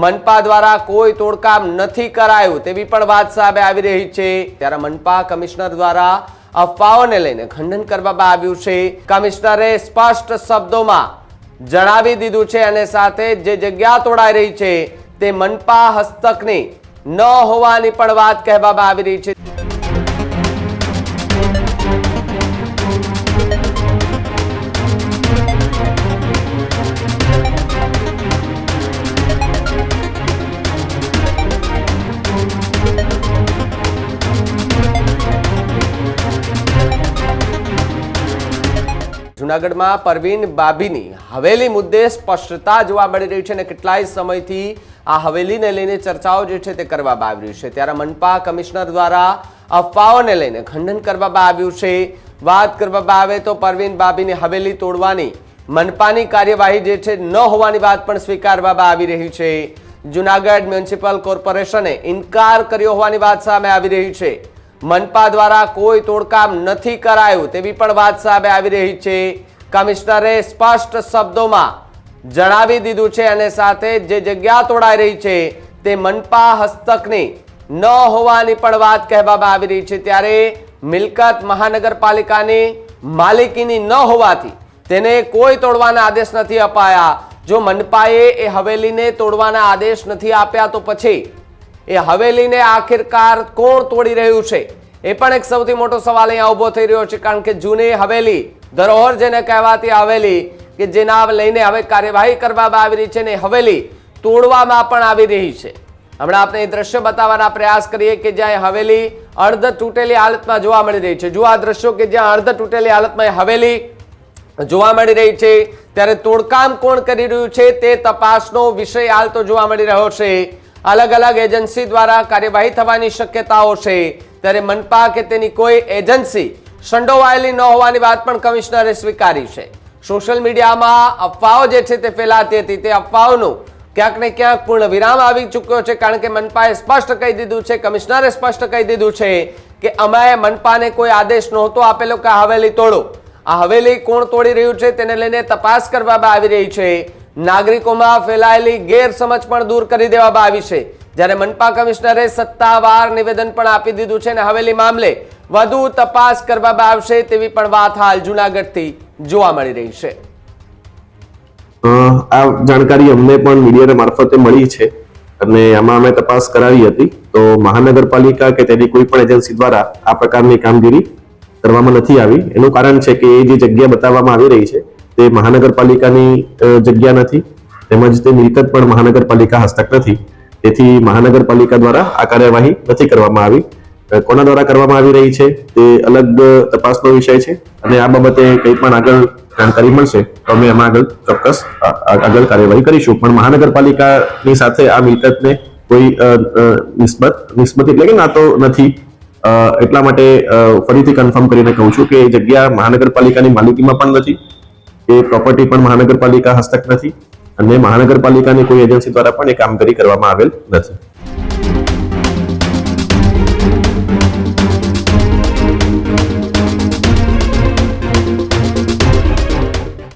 મનપા દ્વારા કોઈ તોડકામ નથી કરાયું તેવી પણ વાત સામે આવી રહી છે. ત્યારે મનપા કમિશનર દ્વારા અફવાઓને લઈને ખંડન કરવામાં આવ્યું છે. કમિશનરે સ્પષ્ટ શબ્દોમાં જણાવી દીધું છે અને સાથે જે જગ્યા તોડાઈ રહી છે તે મનપા હસ્તકની ન હોવાની પણ વાત કહેવામાં આવી રહી છે. જુનાગઢમાં પરવીન બાબીની હવેલી મુદ્દે સ્પષ્ટતા જોવા મળી રહી છે અને કેટલાય સમયથી આ હવેલીને લઈને ચર્ચાઓ જે છે તે કરવામાં આવી રહી છે. ત્યારે મનપા કમિશનર દ્વારા અફવાઓને લઈને ખંડન કરવામાં આવ્યું છે. વાત કરવામાં આવે તો પરવીન બાબીની હવેલી તોડવાની મનપાની કાર્યવાહી જે છે ન હોવાની વાત પણ સ્વીકારવામાં આવી રહી છે. જુનાગઢ મ્યુનિસિપલ કોર્પોરેશને ઇનકાર કર્યો હોવાની વાત સામે આવી રહી છે. મનપા દ્વારા કોઈ તોડકામ નથી કરાયું તેવી પણ વાત સામે આવી રહી છે. કમિશનરે સ્પષ્ટ શબ્દોમાં જણાવી દીધું છે અને સાથે જે જગ્યા તોડાઈ રહી છે તે મનપા હસ્તકની ન હોવાની પણ વાત કહેવામાં આવી રહી છે. ત્યારે મિલકત મહાનગરપાલિકાની માલિકીની ન હોવાથી તેને કોઈ તોડવાના આદેશ નથી અપાયા. જો મનપાએ એ હવેલીને તોડવાના આદેશ નથી આપ્યા તો પછી એ હવેલીને આખિરકાર કોણ તોડી રહ્યું છે? એ પણ એક સૌથી મોટો સવાલ અહીંયા ઊભો થઈ રહ્યો છે, કારણ કે જૂની હવેલી, ધરોહર જેને કહેવાતી હવેલી, કે જેના લઈને હવે કાર્યવાહી કરવામાં આવી રહી છે ને હવેલી તોડવામાં પણ આવી રહી છે. હમણાં આપણે એ દ્રશ્ય બતાવવાના પ્રયાસ કરીએ કે જ્યાં હવેલી અર્ધ તૂટેલી હાલતમાં જોવા મળી રહી છે. જો આ દ્રશ્યો કે જ્યાં અર્ધ તૂટેલી હાલતમાં હવેલી જોવા મળી રહી છે. ત્યારે તોડકામ કોણ કરી રહ્યું છે તે તપાસનો વિષય હાલ તો જોવા મળી રહ્યો છે. અલગ અલગ એજન્સી દ્વારા કાર્યવાહી થવાની શક્યતાઓ છે. ત્યારે મનપા કે તેની કોઈ એજન્સી સંડોવાયેલી ન હોવાની વાત પણ કમિશનરે સ્વીકારી છે. સોશિયલ મીડિયામાં અફવાઓ જે છે તે ફેલાતી હતી. તે અફવાઓનું ક્યાંક ને ક્યાંક પૂર્ણ વિરામ આવી ચૂક્યો છે, કારણ કે મનપાએ સ્પષ્ટ કહી દીધું છે, કમિશનરે સ્પષ્ટ કહી દીધું છે કે અમે મનપાને કોઈ આદેશ નહોતો આપેલો કે હવેલી તોડો. આ હવેલી કોણ તોડી રહ્યું છે તેને લઈને તપાસ કરવામાં આવી રહી છે. નાગરિકોમાં ફેલાયેલી ગેરસમજ પણ દૂર કરી દેવામાં આવી છે. જ્યારે મનપા કમિશનરે સત્તાવાર નિવેદન પણ આપી દીધું છે અને હવેલી મામલે વધુ તપાસ કરવામાં આવશે તેવી પણ વાત હાલ જુનાગઢથી જોવા મળી રહી છે. આ જાણકારી અમને પણ મીડિયા મારફતે મળી છે અને આમાં અમે તપાસ કરાવી હતી. તો મહાનગરપાલિકા કે તેની કોઈ પણ એજન્સી દ્વારા આ પ્રકારની કામગીરી કરવામાં નથી આવી. એનું કારણ છે કે એ જે જગ્યા બતાવવામાં આવી રહી છે તે મહાનગરપાલિકાની જગ્યા નથી. તેમજ તે મિલકત પણ મહાનગરપાલિકા હસ્તક નથી. તેથી મહાનગરપાલિકા દ્વારા આ કાર્યવાહી નથી કરવામાં આવી. કોના દ્વારા કરવામાં આવી રહી છે તે અલગ તપાસનો વિષય છે. અને આ બાબતે કંઈ પણ આગળ જાણકારી મળશે, તો અમે એમાં આગળ ચોક્કસ આગળ કાર્યવાહી કરીશું. પણ મહાનગરપાલિકાની સાથે આ મિલકતને કોઈ નિસ્બત નિસ્બત એટલે કે નાતો નથી. એટલા માટે ફરીથી કન્ફર્મ કરીને કહું છું કે એ જગ્યા મહાનગરપાલિકાની માલિકીમાં પણ નથી. એ પ્રોપર્ટી પણ મહાનગરપાલિકા હસ્તક નથી અને મહાનગરપાલિકાની કોઈ એજન્સી દ્વારા પણ એ કામગીરી કરવામાં આવેલ નથી.